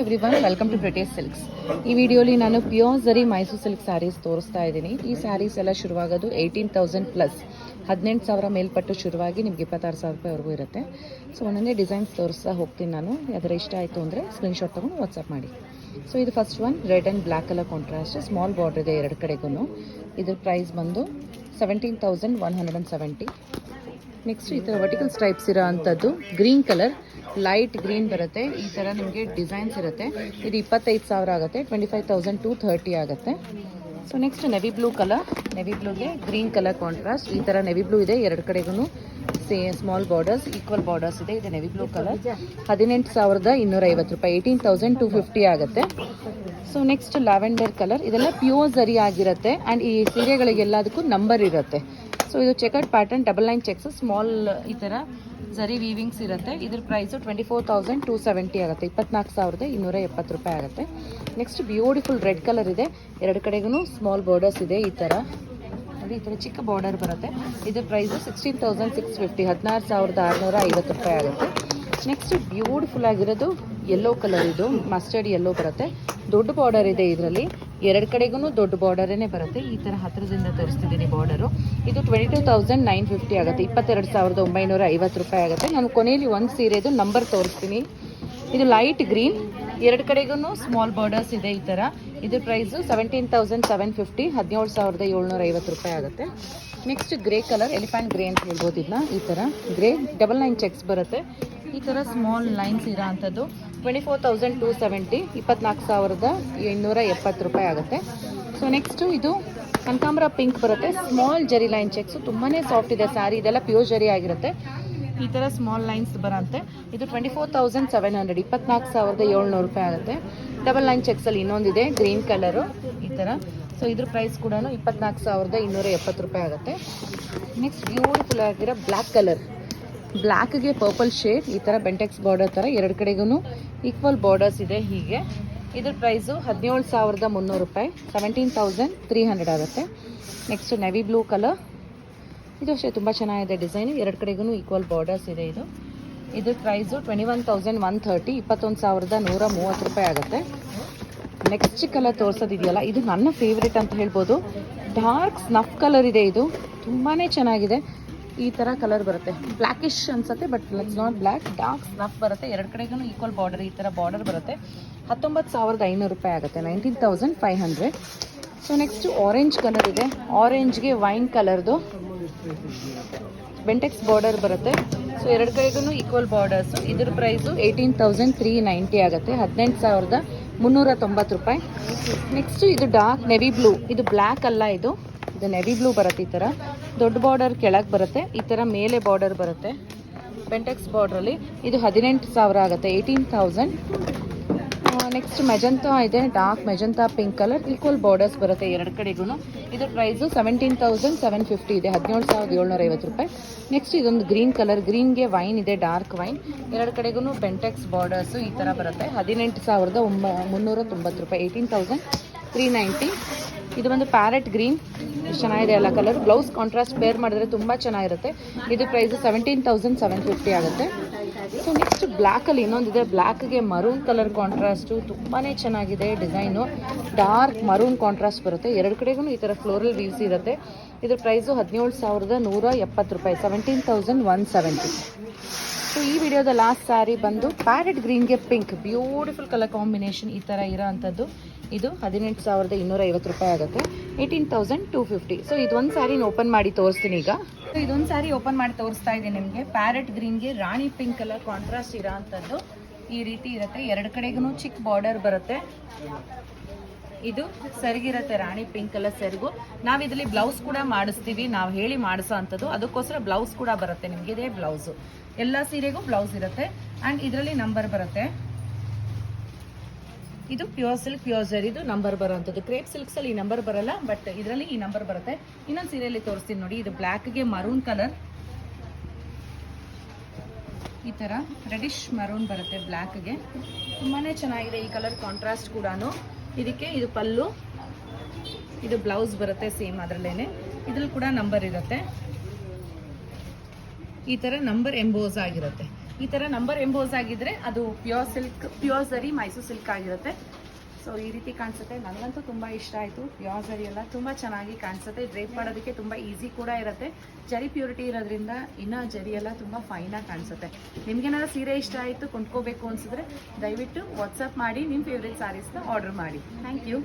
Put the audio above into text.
Everyone welcome to British Silks ಈ ವಿಡಿಯೋಲಿ ನಾನು pure zari Mysore silk sarees ತೋರಿಸ್ತಾ ಇದ್ದೀನಿ. ಈ ಸ್ಯಾರೀಸ್ ಎಲ್ಲ ಶುರುವಾಗೋದು ಏಯ್ಟೀನ್ ತೌಸಂಡ್ ಪ್ಲಸ್ ಹದಿನೆಂಟು ಸಾವಿರ ಮೇಲ್ಪಟ್ಟು ಶುರುವಾಗಿ ನಿಮ್ಗೆ ಇಪ್ಪತ್ತಾರು ಸಾವಿರ ರೂಪಾಯಿವರೆಗೂ ಇರುತ್ತೆ. ಸೊ ಒಂದೊಂದೇ ಡಿಸೈನ್ಸ್ ತೋರಿಸ್ತಾ ಹೋಗ್ತೀನಿ ನಾನು. ಅದರ ಇಷ್ಟ ಆಯಿತು ಅಂದರೆ ಸ್ಕ್ರೀನ್ಶಾಟ್ ತೊಗೊಂಡು ವಾಟ್ಸಪ್ ಮಾಡಿ. ಸೊ ಇದು first one red and black colour contrast small border ಇದೆ ಎರಡು ಕಡೆಗೂ ಇದ್ರ ಪ್ರೈಸ್ ಬಂದು seventeen thousand one hundred and seventy next ಈ ಥರ ವರ್ಟಿಕಲ್ ಸ್ಟ್ರೈಪ್ಸ್ ಇರೋ ಗ್ರೀನ್ ಕಲರ್ ಲೈಟ್ ಗ್ರೀನ್ ಬರುತ್ತೆ. ಈ ಥರ ನಿಮಗೆ ಡಿಸೈನ್ಸ್ ಇರುತ್ತೆ. ಇದು ಇಪ್ಪತ್ತೈದು ಸಾವಿರ ಆಗುತ್ತೆ twenty five thousand two thirty ಆಗುತ್ತೆ so next navy blue colour navy ಬ್ಲೂಗೆ green colour contrast ಈ ಥರ ನೆವಿ ಬ್ಲೂ ಇದೆ. ಎರಡು ಕಡೆಗೂ say small borders equal borders ಇದೆ. ಇದು ನೆವಿ ಬ್ಲೂ ಕಲರ್ ಹದಿನೆಂಟು ಸಾವಿರದ ಇನ್ನೂರ ಐವತ್ತು ರೂಪಾಯಿ ಏಯ್ಟೀನ್ ತೌಸಂಡ್ ಟು ಫಿಫ್ಟಿ ಆಗುತ್ತೆ. ಸೊ ನೆಕ್ಸ್ಟ್ ಲ್ಯಾವೆಂಡರ್ ಕಲರ್ ಇದೆಲ್ಲ ಪ್ಯೂರ್ ಝರಿ ಆಗಿರುತ್ತೆ. ಆ್ಯಂಡ್ ಈ ಸೀರೆಗಳಿಗೆಲ್ಲದಕ್ಕೂ ನಂಬರ್ ಇರುತ್ತೆ. ಸೊ ಇದು checkered pattern double line checks small ಈ ಥರ ಸರಿ ವೀವಿಂಗ್ಸ್ ಇರುತ್ತೆ. ಇದ್ರ price twenty four thousand two seventy ಆಗುತ್ತೆ. ಇಪ್ಪತ್ನಾಲ್ಕು ಸಾವಿರದ ಇನ್ನೂರ ಎಪ್ಪತ್ತು ರೂಪಾಯಿ ಆಗುತ್ತೆ. ನೆಕ್ಸ್ಟ್ ಬ್ಯೂಟಿಫುಲ್ ರೆಡ್ ಕಲರ್ ಇದೆ. ಎರಡು ಕಡೆಗೂ ಸ್ಮಾಲ್ ಬಾರ್ಡರ್ಸ್ ಇದೆ ಈ ಥರ ನೋಡಿ, ಈ ಥರ ಚಿಕ್ಕ ಬಾರ್ಡರ್ ಬರುತ್ತೆ. ಇದ್ರ price sixteen thousand six fifty ಹದಿನಾರು ಸಾವಿರದ ಆರುನೂರ ಐವತ್ತು ರೂಪಾಯಿ ಆಗುತ್ತೆ. ನೆಕ್ಸ್ಟ್ ಬ್ಯೂಟಿಫುಲ್ ಆಗಿರೋದು ಯೆಲ್ಲೋ ಕಲರ್ ಇದು. ಮಸ್ಟರ್ಡ್ ಯೆಲ್ಲೋ ಬರುತ್ತೆ. ದೊಡ್ಡ ಬಾರ್ಡರ್ ಇದೆ ಇದರಲ್ಲಿ. ಎರಡು ಕಡೆಗೂ ದೊಡ್ಡ ಬಾರ್ಡರೇ ಬರುತ್ತೆ. ಈ ಥರ ಹತ್ತಿರದಿಂದ ತೋರಿಸ್ತಿದ್ದೀನಿ ಬಾರ್ಡರು. ಇದು twenty two thousand nine fifty ಆಗುತ್ತೆ. ಇಪ್ಪತ್ತೆರಡು ಸಾವಿರದ ಒಂಬೈನೂರ ಐವತ್ತು ರೂಪಾಯಿ ಆಗುತ್ತೆ. ನಾನು ಕೊನೆಯಲ್ಲಿ ಒಂದು ಸೀರೆದು ನಂಬರ್ ತೋರಿಸ್ತೀನಿ. ಇದು ಲೈಟ್ ಗ್ರೀನ್ ಎರಡು ಕಡೆಗೂ ಸ್ಮಾಲ್ ಬಾರ್ಡರ್ಸ್ ಇದೆ ಈ ಥರ ಇದು price seventeen thousand seven fifty ಹದಿನೇಳು ಸಾವಿರದ ಏಳ್ನೂರ ಐವತ್ತು ರೂಪಾಯಿ ಆಗುತ್ತೆ. Next grey colour elephant grey ಅಂತ ಹೇಳ್ಬೋದು ಇದನ್ನ ಈ ಥರ ಗ್ರೇ ಡಬಲ್ ನೈನ್ ಚೆಕ್ಸ್ ಬರುತ್ತೆ. ಈ ತರ ಸ್ಮಾಲ್ ಲೈನ್ಸ್ ಇರೋ ಅಂಥದ್ದು twenty four thousand two seventy ಇಪ್ಪತ್ನಾಲ್ಕು ಸಾವಿರದ ಇನ್ನೂರ ಎಪ್ಪತ್ತು ರೂಪಾಯಿ ಆಗುತ್ತೆ. ಸೊ ನೆಕ್ಸ್ಟು ಇದು ಕನಕಾಂಬರ ಪಿಂಕ್ ಬರುತ್ತೆ. ಸ್ಮಾಲ್ ಜರಿ ಲೈನ್ ಚೆಕ್ಸು ತುಂಬಾ ಸಾಫ್ಟ್ ಇದೆ ಸ್ಯಾರಿ ಇದೆಲ್ಲ ಪ್ಯೂರ್ ಜರಿ ಆಗಿರುತ್ತೆ. ಈ ಥರ ಸ್ಮಾಲ್ ಲೈನ್ಸ್ ಬರುತ್ತೆ. ಇದು twenty four thousand seven hundred ಇಪ್ಪತ್ನಾಲ್ಕು ಸಾವಿರದ ಏಳ್ನೂರು ರೂಪಾಯಿ ಆಗುತ್ತೆ. ಡಬಲ್ ಲೈನ್ ಚೆಕ್ಸಲ್ಲಿ ಇನ್ನೊಂದಿದೆ ಗ್ರೀನ್ ಕಲರು ಈ ಥರ ಸೊ ಇದ್ರ ಪ್ರೈಸ್ ಕೂಡ ಇಪ್ಪತ್ನಾಲ್ಕು ಸಾವಿರದ ಇನ್ನೂರ ಎಪ್ಪತ್ತು ರೂಪಾಯಿ ಆಗುತ್ತೆ. ನೆಕ್ಸ್ಟ್ ಬ್ಯೂಟಿಫುಲ್ ಆಗಿರೋ ಬ್ಲ್ಯಾಕ್ ಕಲರ್ ಬ್ಲ್ಯಾಕ್ಗೆ ಪರ್ಪಲ್ ಶೇಡ್ ಈ ಥರ ಬೆಂಟೆಕ್ಸ್ ಬಾರ್ಡರ್ ಥರ ಎರಡು ಕಡೆಗೂ ಈಕ್ವಲ್ ಬಾರ್ಡರ್ಸ್ ಇದೆ ಹೀಗೆ. ಇದ್ರ ಪ್ರೈಸು ಹದಿನೇಳು ಸಾವಿರದ ಮುನ್ನೂರು ರೂಪಾಯಿ ಸೆವೆಂಟೀನ್ ತೌಸಂಡ್ ತ್ರೀ ಹಂಡ್ರೆಡ್ ಆಗುತ್ತೆ. ನೆಕ್ಸ್ಟ್ ನೆವಿ ಬ್ಲೂ ಕಲರ್ ಇದು ಅಷ್ಟೇ, ತುಂಬ ಚೆನ್ನಾಗಿದೆ ಡಿಸೈನ್ ಎರಡು ಕಡೆಗೂ ಈಕ್ವಲ್ ಬಾರ್ಡರ್ಸ್ ಇದೆ ಇದು. ಇದ್ರ price twenty one thousand one thirty ಇಪ್ಪತ್ತೊಂದು ಸಾವಿರದ ನೂರ ಮೂವತ್ತು ರೂಪಾಯಿ ಆಗುತ್ತೆ. ನೆಕ್ಸ್ಟ್ ಕಲರ್ ತೋರಿಸೋದಿದೆಯಲ್ಲ ಇದು ನನ್ನ ಫೇವ್ರೇಟ್ ಅಂತ ಹೇಳ್ಬೋದು. ಡಾರ್ಕ್ ಸ್ನಫ್ ಕಲರ್ ಇದೆ ಇದು. ತುಂಬಾ ಚೆನ್ನಾಗಿದೆ. ಈ ಥರ ಕಲರ್ ಬರುತ್ತೆ. ಬ್ಲ್ಯಾಕಿಶ್ ಅನ್ಸುತ್ತೆ but it's not black dark snuff ಬರುತ್ತೆ. ಎರಡು ಕಡೆಗೂ ಈಕ್ವಲ್ ಬಾರ್ಡರ್ ಈ ಥರ ಬಾರ್ಡರ್ ಬರುತ್ತೆ. ಹತ್ತೊಂಬತ್ತು ಸಾವಿರದ ಐನೂರು ರೂಪಾಯಿ ಆಗುತ್ತೆ. Nineteen thousand five hundred so next orange colour ಇದೆ. ಆರೆಂಜ್ಗೆ ವೈನ್ ಕಲರ್ದು ಬೆಂಟೆಕ್ಸ್ ಬಾರ್ಡರ್ ಬರುತ್ತೆ. ಸೊ ಎರಡು ಕಡೆಗೂ ಈಕ್ವಲ್ ಬಾರ್ಡರ್ಸ್ ಇದ್ರ price eighteen thousand three ninety ಆಗುತ್ತೆ. ಹದಿನೆಂಟು ಸಾವಿರದ ಮುನ್ನೂರ ತೊಂಬತ್ತು ರೂಪಾಯಿ. ನೆಕ್ಸ್ಟ್ ಇದು ಡಾರ್ಕ್ ನೆವಿ ಬ್ಲೂ ಇದು ಬ್ಲ್ಯಾಕ್ ಅಲ್ಲ ಇದು. ಇದು ನೆವಿ ಬ್ಲೂ ಬರುತ್ತೆ ಈ ಥರ ದೊಡ್ಡ ಬಾರ್ಡರ್ ಕೆಳಗೆ ಬರುತ್ತೆ, ಈ ಥರ ಮೇಲೆ ಬಾರ್ಡರ್ ಬರುತ್ತೆ ಪೆಂಟೆಕ್ಸ್ ಬಾರ್ಡ್ರಲ್ಲಿ ಇದು ಹದಿನೆಂಟು ಸಾವಿರ ಆಗುತ್ತೆ ಏಯ್ಟೀನ್ ತೌಸಂಡ್ ನೆಕ್ಸ್ಟ್ ಮೆಜಂತಾ ಇದೆ dark magenta pink colour equal borders ಬರುತ್ತೆ ಎರಡು ಕಡೆಗೂ ಇದು price seventeen thousand seven fifty ಇದೆ, ಹದಿನೇಳು ಸಾವಿರದ ಏಳ್ನೂರ ಐವತ್ತು ರೂಪಾಯಿ. ನೆಕ್ಸ್ಟ್ ಇದೊಂದು ಗ್ರೀನ್ ಕಲರ್ ಗ್ರೀನ್ಗೆ ವೈನ್ ಇದೆ ಡಾರ್ಕ್ ವೈನ್ ಎರಡು ಕಡೆಗೂ ಪೆಂಟೆಕ್ಸ್ ಬಾರ್ಡರ್ಸು ಈ ಥರ ಬರುತ್ತೆ. ಹದಿನೆಂಟು ಸಾವಿರದ ಒಂಬ ಮುನ್ನೂರ ತೊಂಬತ್ತು ರೂಪಾಯಿ ಏಯ್ಟೀನ್ ತೌಸಂಡ್ ತ್ರೀ ನೈಂಟಿ ಇದು ಒಂದು ಪ್ಯಾರೆಟ್ ಗ್ರೀನ್ ಎಷ್ಟು ಚೆನ್ನಾಗಿದೆ ಅಲ್ಲ ಕಲರ್. ಬ್ಲೌಸ್ ಕಾಂಟ್ರಾಸ್ಟ್ ಪೇರ್ ಮಾಡಿದ್ರೆ ತುಂಬ ಚೆನ್ನಾಗಿರುತ್ತೆ. ಇದು price seventeen thousand seven fifty ಆಗುತ್ತೆ. ಸೊ ನೆಕ್ಸ್ಟ್ ಬ್ಲ್ಯಾಕಲ್ಲಿ ಇನ್ನೊಂದಿದೆ ಬ್ಲ್ಯಾಕ್ಗೆ ಮರೂನ್ ಕಲರ್ ಕಾಂಟ್ರಾಸ್ಟು ತುಂಬಾ ಚೆನ್ನಾಗಿದೆ ಡಿಸೈನು. ಡಾರ್ಕ್ ಮರೂನ್ ಕಾಂಟ್ರಾಸ್ಟ್ ಬರುತ್ತೆ. ಎರಡು ಕಡೆಗೂ ಈ ಥರ ಫ್ಲೋರಲ್ ವೀವ್ಸ್ ಇರುತ್ತೆ. ಇದ್ರ ಪ್ರೈಸು ಹದಿನೇಳು ಸಾವಿರದ ನೂರ ಎಪ್ಪತ್ತು ರೂಪಾಯಿ seventeen thousand one seventy so ಈ ವಿಡಿಯೋದ ಲಾಸ್ಟ್ ಸ್ಯಾರಿ ಬಂದು ಪ್ಯಾರೆಟ್ ಗ್ರೀನ್ಗೆ ಪಿಂಕ್ ಬ್ಯೂಟಿಫುಲ್ ಕಲರ್ ಕಾಂಬಿನೇಷನ್ ಈ ಥರ ಇರೋ ಅಂಥದ್ದು ಇದು ಹದಿನೆಂಟು ಸಾವಿರದ ಇನ್ನೂರ ಐವತ್ತು ರೂಪಾಯಿ ಆಗುತ್ತೆ. Eighteen thousand two fifty so ಇದೊಂದು ಸ್ಯಾರಿನ ಓಪನ್ ಮಾಡಿ ತೋರಿಸ್ತೀನಿ ಈಗ. ಸೊ ಇದೊಂದು ಸ್ಯಾರಿ ಓಪನ್ ಮಾಡಿ ತೋರಿಸ್ತಾ ಇದೆ ನಿಮಗೆ. ಪ್ಯಾರೆಟ್ ಗ್ರೀನ್ಗೆ ರಾಣಿ ಪಿಂಕ್ ಕಲರ್ ಕಾಂಟ್ರಾಸ್ಟ್ ಇರೋ ಅಂಥದ್ದು ಈ ರೀತಿ ಇರುತ್ತೆ. ಎರಡು ಕಡೆಗೂ ಚಿಕ್ಕ ಬಾರ್ಡರ್ ಬರುತ್ತೆ. ಇದು ಸೆರಗಿರುತ್ತೆ ರಾಣಿ ಪಿಂಕ್ ಕಲರ್ ಸೆರಗು. ನಾವು ಇದರಲ್ಲಿ ಬ್ಲೌಸ್ ಕೂಡ ಮಾಡಿಸ್ತೀವಿ. ನಾವು ಹೇಳಿ ಮಾಡಿಸೋ ಅಂಥದ್ದು. ಅದಕ್ಕೋಸ್ಕರ ಬ್ಲೌಸ್ ಕೂಡ ಬರುತ್ತೆ ನಿಮಗೆ. ಇದೇ ಬ್ಲೌಸು. ಎಲ್ಲ ಸೀರೆಗೂ ಬ್ಲೌಸ್ ಇರುತ್ತೆ. ಆ್ಯಂಡ್ ಇದರಲ್ಲಿ ನಂಬರ್ ಬರುತ್ತೆ. ಇದು ಪ್ಯೂರ್ ಸಿಲ್ಕ್, ಪ್ಯೂರ್ ಜರ್. ಇದು ನಂಬರ್ ಬರೋವಂಥದ್ದು ಕ್ರೇಪ್ ಸಿಲ್ಕ್ಸಲ್ಲಿ ಈ ನಂಬರ್ ಬರಲ್ಲ, ಬಟ್ ಇದರಲ್ಲಿ ಈ ನಂಬರ್ ಬರುತ್ತೆ. ಇನ್ನೊಂದು ಸೀರೆಯಲ್ಲಿ ತೋರಿಸ್ತೀನಿ ನೋಡಿ. ಇದು ಬ್ಲ್ಯಾಕ್ಗೆ ಮರೂನ್ ಕಲರ್. ಈ ಥರ ರೆಡಿಶ್ ಮರೂನ್ ಬರುತ್ತೆ ಬ್ಲ್ಯಾಕ್ಗೆ. ತುಂಬಾ ಚೆನ್ನಾಗಿದೆ ಈ ಕಲರ್ ಕಾಂಟ್ರಾಸ್ಟ್ ಕೂಡ ಇದಕ್ಕೆ ಇದು ಪಲ್ಲು, ಇದು ಬ್ಲೌಸ್ ಬರುತ್ತೆ ಸೇಮ್ ಅದರಲ್ಲೇನೆ. ಇದ್ರಲ್ಲಿ ಕೂಡ ನಂಬರ್ ಇರುತ್ತೆ. ಈ ಥರ ನಂಬರ್ ಎಂಬೋಸ್ ಆಗಿರುತ್ತೆ. ಈ ಥರ ನಂಬರ್ ಎಂಬೋಸ್ ಆಗಿದ್ರೆ ಅದು ಪ್ಯೂರ್ ಸಿಲ್ಕ್ ಪ್ಯೂರ್ ಸರಿ ಮೈಸೂರು ಸಿಲ್ಕ್ ಆಗಿರುತ್ತೆ. ಸೊ ಈ ರೀತಿ ಕಾಣಿಸುತ್ತೆ. ನನಗಂತೂ ತುಂಬ ಇಷ್ಟ ಆಯಿತು. ಝರಿ ಎಲ್ಲ ತುಂಬ ಚೆನ್ನಾಗಿ ಕಾಣಿಸುತ್ತೆ. ಡ್ರೇಪ್ ಮಾಡೋದಕ್ಕೆ ತುಂಬ ಈಸಿ ಕೂಡ ಇರುತ್ತೆ. ಜರಿ ಪ್ಯೂರಿಟಿ ಇರೋದ್ರಿಂದ ಇನ್ನೂ ಜರಿ ಎಲ್ಲ ತುಂಬ ಫೈನಾಗಿ ಕಾಣಿಸುತ್ತೆ. ನಿಮ್ಗೇನಾದ್ರು ಸೀರೆ ಇಷ್ಟ ಆಯಿತು ಕೊಂಡ್ಕೋಬೇಕು ಅನ್ಸಿದ್ರೆ ದಯವಿಟ್ಟು ವಾಟ್ಸಪ್ ಮಾಡಿ ನಿಮ್ಮ ಫೇವ್ರೆಟ್ ಸ್ಯಾರೀಸ್ನ ಆರ್ಡರ್ ಮಾಡಿ. Thank you